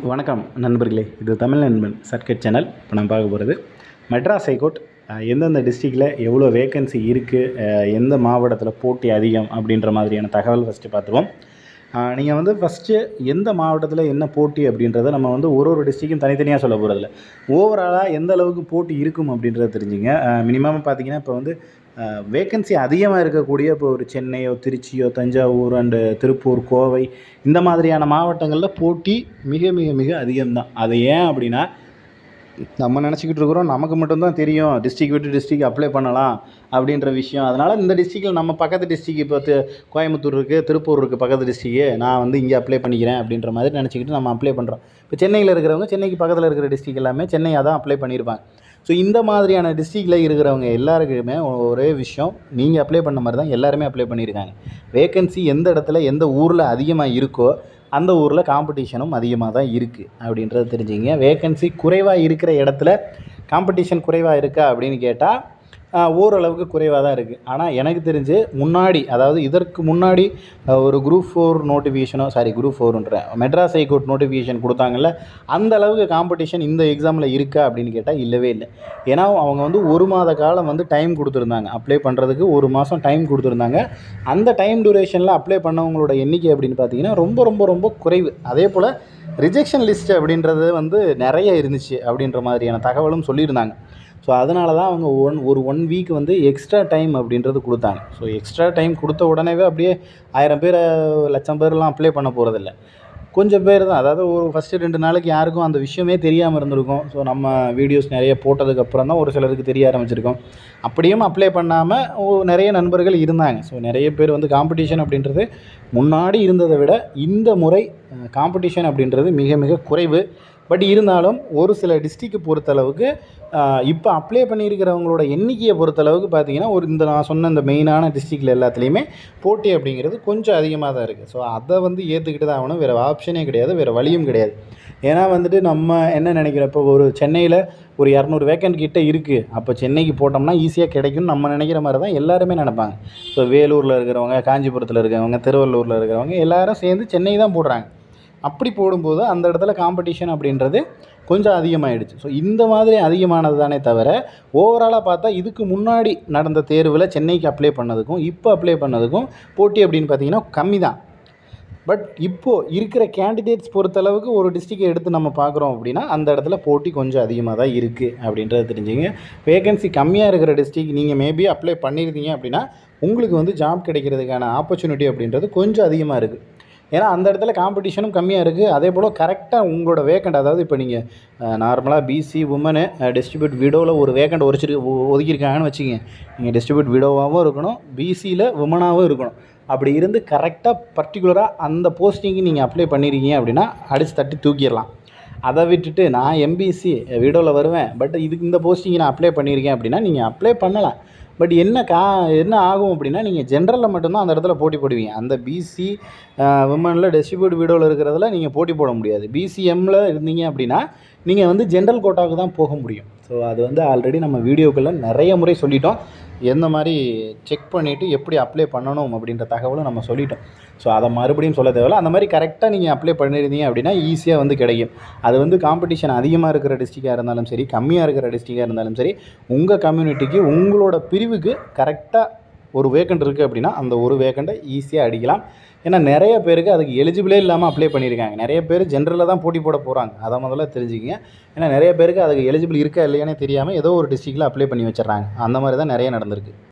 வணக்கம் நண்பர்களே இது தமிழ் நண்பன் சர்க்கட் சேனல். இப்போ நான் பார்க்க போகிறது மெட்ராஸ் ஹைகோர்ட். எந்தெந்த டிஸ்ட்ரிக்டில் எவ்வளோ வேகன்சி இருக்குது எந்த மாவட்டத்தில் போட்டி அதிகம் அப்படின்ற மாதிரியான தகவல் ஃபஸ்ட்டு பார்த்துருவோம் நீங்கள் வந்து ஃபஸ்ட்டு எந்த மாவட்டத்தில் என்ன போட்டி அப்படின்றத நம்ம வந்து ஒரு ஒரு டிஸ்ட்ரிக்கும் தனித்தனியாக சொல்ல போகிறதில்ல ஓவராலாக எந்த அளவுக்கு போட்டி இருக்கும் அப்படின்றத தெரிஞ்சுங்க. மினிமம் பார்த்தீங்கன்னா இப்போ வந்து வேகன்சி அதிகமாக இருக்கக்கூடிய இப்போ ஒரு சென்னையோ திருச்சியோ தஞ்சாவூர் அண்டு திருப்பூர் கோவை இந்த மாதிரியான மாவட்டங்களில் போட்டி மிக மிக மிக அதிகம்தான். அது ஏன் அப்படின்னா நம்ம நினச்சிக்கிட்டு இருக்கிறோம் நமக்கு மட்டும்தான் தெரியும் டிஸ்ட்ரிக் விட்டு டிஸ்ட்ரிக் அப்ளை பண்ணலாம் அப்படின்ற விஷயம். அதனால் இந்த டிஸ்ட்ரிக்டில் நம்ம பக்கத்து டிஸ்ட்ரிக் இப்போ கோயம்புத்தூர் இருக்குது திருப்பூர் இருக்குது பக்கத்து டிஸ்ட்ரிக்கு நான் வந்து இங்கே அப்ளை பண்ணிக்கிறேன் அப்படின்ற மாதிரி நினச்சிக்கிட்டு நம்ம அப்ளை பண்ணுறோம் இப்போ சென்னையில் இருக்கிறவங்க சென்னைக்கு பக்கத்தில் இருக்கிற டிஸ்ட்ரிக் எல்லாமே சென்னை தான் அப்ளை பண்ணியிருப்பாங்க. ஸோ இந்த மாதிரியான டிஸ்ட்ரிக்டில் இருக்கிறவங்க எல்லாருக்குமே ஒரே விஷயம் நீங்கள் அப்ளை பண்ண மாதிரி தான் எல்லாருமே அப்ளை பண்ணியிருக்காங்க. வேகன்சி எந்த இடத்துல எந்த ஊரில் அதிகமாக இருக்கோ அந்த ஊரில் காம்படிஷனும் அதிகமாக தான் இருக்குது அப்படின்றத தெரிஞ்சுங்க. வேகன்சி குறைவாக இருக்கிற இடத்துல காம்படிஷன் குறைவாக இருக்கா அப்படின்னு கேட்டால் ஓரளவுக்கு குறைவாக தான் இருக்குது ஆனால் எனக்கு தெரிஞ்சு முன்னாடி அதாவது இதற்கு முன்னாடி ஒரு குரூப் ஃபோர் நோட்டிஃபிகேஷனோ சாரி குரூப் ஃபோர்ன்ற மெட்ராஸ் ஹைகோர்ட் நோட்டிஃபிகேஷன் கொடுத்தாங்கல்ல அந்த அளவுக்கு காம்படிஷன் இந்த எக்ஸாமில் இருக்கா அப்படின்னு கேட்டால் இல்லவே இல்லை. ஏன்னா அவங்க வந்து ஒரு மாத காலம் வந்து டைம் கொடுத்துருந்தாங்க. அப்ளை பண்ணுறதுக்கு ஒரு மாதம் டைம் கொடுத்துருந்தாங்க. அந்த டைம் டியூரேஷனில் அப்ளை பண்ணவங்களோட எண்ணிக்கை அப்படின்னு பார்த்தீங்கன்னா ரொம்ப ரொம்ப ரொம்ப குறைவு. அதே போல் ரிஜெக்ஷன் லிஸ்ட் அப்படின்றது வந்து நிறைய இருந்துச்சு அப்படின்ற மாதிரியான தகவலும் சொல்லியிருந்தாங்க. ஸோ அதனால தான் அவங்க ஒன் ஒரு ஒன் வீக் வந்து எக்ஸ்ட்ரா டைம் அப்படின்றது கொடுத்தாங்க. ஸோ எக்ஸ்ட்ரா டைம் கொடுத்த உடனேவே அப்படியே ஆயிரம் பேர் லட்சம் பேர்லாம் அப்ளை பண்ண போகிறதில்ல கொஞ்சம் பேர் தான் அதாவது ஒரு ஃபஸ்ட்டு ரெண்டு நாளைக்கு யாருக்கும் அந்த விஷயமே தெரியாமல் இருந்திருக்கும். ஸோ நம்ம வீடியோஸ் நிறைய போட்டதுக்கப்புறம் தான் ஒரு சிலருக்கு தெரிய ஆரம்பிச்சிருக்கோம். அப்படியும் அப்ளை பண்ணாமல் நிறைய நண்பர்கள் இருந்தாங்க. ஸோ நிறைய பேர் வந்து காம்படிஷன் அப்படின்றது முன்னாடி இருந்ததை விட இந்த முறை காம்படிஷன் அப்படின்றது மிக மிக குறைவு. பட் இருந்தாலும் ஒரு சில டிஸ்ட்ரிக்கு பொறுத்தளவுக்கு இப்போ அப்ளை பண்ணியிருக்கிறவங்களோட எண்ணிக்கையை பொறுத்தளவுக்கு பார்த்தீங்கன்னா ஒரு இந்த நான் சொன்ன இந்த மெயினான டிஸ்ட்ரிக்டில் எல்லாத்துலேயுமே போட்டி அப்படிங்கிறது கொஞ்சம் அதிகமாக தான் இருக்குது ஸோ அதை வந்து ஏற்றுக்கிட்டு தான் ஆகணும். வேறு ஆப்ஷனே கிடையாது. வேறு வழியும் கிடையாது. ஏன்னா வந்துட்டு நம்ம என்ன நினைக்கிறோம் இப்போ ஒரு சென்னையில் ஒரு இரநூறு வேக்கண்ட் கிட்டே இருக்குது அப்போ சென்னைக்கு போட்டோம்னா ஈஸியாக கிடைக்கும்னு நம்ம நினைக்கிற மாதிரி தான் எல்லாருமே நினைப்பாங்க. ஸோ வேலூரில் இருக்கிறவங்க காஞ்சிபுரத்தில் இருக்கிறவங்க திருவள்ளூரில் இருக்கிறவங்க எல்லாரும் சேர்ந்து சென்னை தான் போடுறாங்க. அப்படி போடும்போது அந்த இடத்துல காம்படிஷன் அப்படின்றது கொஞ்சம் அதிகமாகிடுச்சு ஸோ இந்த மாதிரி அதிகமானது தானே தவிர ஓவராலாக பார்த்தா இதுக்கு முன்னாடி நடந்த தேர்வில் சென்னைக்கு அப்ளை பண்ணதுக்கும் இப்போ அப்ளை பண்ணதுக்கும் போட்டி அப்படின்னு பார்த்தீங்கன்னா கம்மி தான் பட் இப்போது இருக்கிற கேண்டிடேட்ஸ் பொறுத்தளவுக்கு ஒரு டிஸ்ட்ரிக்டை எடுத்து நம்ம பார்க்குறோம் அப்படின்னா அந்த இடத்துல போட்டி கொஞ்சம் அதிகமாக தான் இருக்குது அப்படின்றத தெரிஞ்சுங்க. வேகன்சி கம்மியாக இருக்கிற டிஸ்ட்ரிக் நீங்கள் மேபி அப்ளை பண்ணியிருந்தீங்க அப்படின்னா உங்களுக்கு வந்து ஜாப் கிடைக்கிறதுக்கான ஆப்பர்ச்சுனிட்டி அப்படின்றது கொஞ்சம் அதிகமாக இருக்குது ஏன்னா அந்த இடத்துல காம்படிஷனும் கம்மியாக இருக்குது அதே போல் கரெக்டாக உங்களோட வேக்கண்ட் அதாவது இப்போ நீங்கள் நார்மலாக பிசி உமனு டிஸ்ட்ரிபியூட் விடோவில் ஒரு வேக்கண்ட் ஒரிச்சிரு ஒதுக்கியிருக்காங்கன்னு வச்சுக்கோங்க. நீங்கள் டிஸ்ட்ரிபியூட் விடோவாகவும் இருக்கணும் பிசியில் உமனாகவும் இருக்கணும். அப்படி இருந்து கரெக்டாக பர்டிகுலராக அந்த போஸ்டிங்க்கு நீங்கள் அப்ளை பண்ணியிருக்கீங்க அப்படின்னா அடித்து தட்டி தூக்கிடலாம். அதை விட்டுட்டு நான் எம்பிசி வீடோவில் வருவேன். பட் இதுக்கு இந்த போஸ்டிங் நான் அப்ளை பண்ணியிருக்கேன் அப்படின்னா நீங்கள் அப்ளை பண்ணலாம். பட் என்ன கா என்ன ஆகும் அப்படின்னா நீங்கள் ஜென்ரலில் மட்டும்தான் அந்த இடத்துல போட்டி போடுவீங்க. அந்த பிசி விமனில் டிஸ்ட்ரிபியூட் வீடியோவில் இருக்கிறதுல நீங்கள் போட்டி போட முடியாது. பிசிஎம்மில் இருந்தீங்க அப்படின்னா நீங்கள் வந்து ஜென்ரல் கோட்டாவுக்கு தான் போக முடியும். ஸோ அது வந்து ஆல்ரெடி நம்ம வீடியோக்குள்ளே நிறைய முறை சொல்லிட்டோம். எந்த மாதிரி செக் பண்ணிவிட்டு எப்படி அப்ளை பண்ணணும் அப்படின்ற தகவலும் நம்ம சொல்லிட்டோம். ஸோ அதை மறுபடியும் சொல்ல தேவையில்ல. அந்த மாதிரி கரெக்டாக நீங்கள் அப்ளை பண்ணியிருந்தீங்க அப்படின்னா ஈஸியாக வந்து கிடைக்கும். அது வந்து காம்படிஷன் அதிகமாக இருக்கிற டிஸ்ட்ரிக்டாக இருந்தாலும் சரி கம்மியாக இருக்கிற டிஸ்ட்ரிக்டாக இருந்தாலும் சரி உங்கள் கம்யூனிட்டிக்கு உங்களோட பிரிவுக்கு கரெக்டாக ஒரு வேக்கண்ட் இருக்குது அப்படின்னா அந்த ஒரு வேக்கண்ட்டை ஈஸியாக அடிக்கலாம். ஏன்னா நிறைய பேருக்கு அதுக்கு எலிஜிபிளே இல்லாமல் அப்ளை பண்ணியிருக்காங்க. நிறைய பேர் ஜென்ரலில் தான் போட்டி போட போகிறாங்க அதை முதல்ல தெரிஞ்சுக்கிங்க. ஏன்னா நிறைய பேருக்கு அதுக்கு எலிஜிபிள் இருக்கா இல்லையானே தெரியாமல் ஏதோ ஒரு டிஸ்ட்ரிக்டில் அப்ளை பண்ணி வச்சிடறாங்க. அந்த மாதிரி தான் நிறைய நடந்திருக்கு.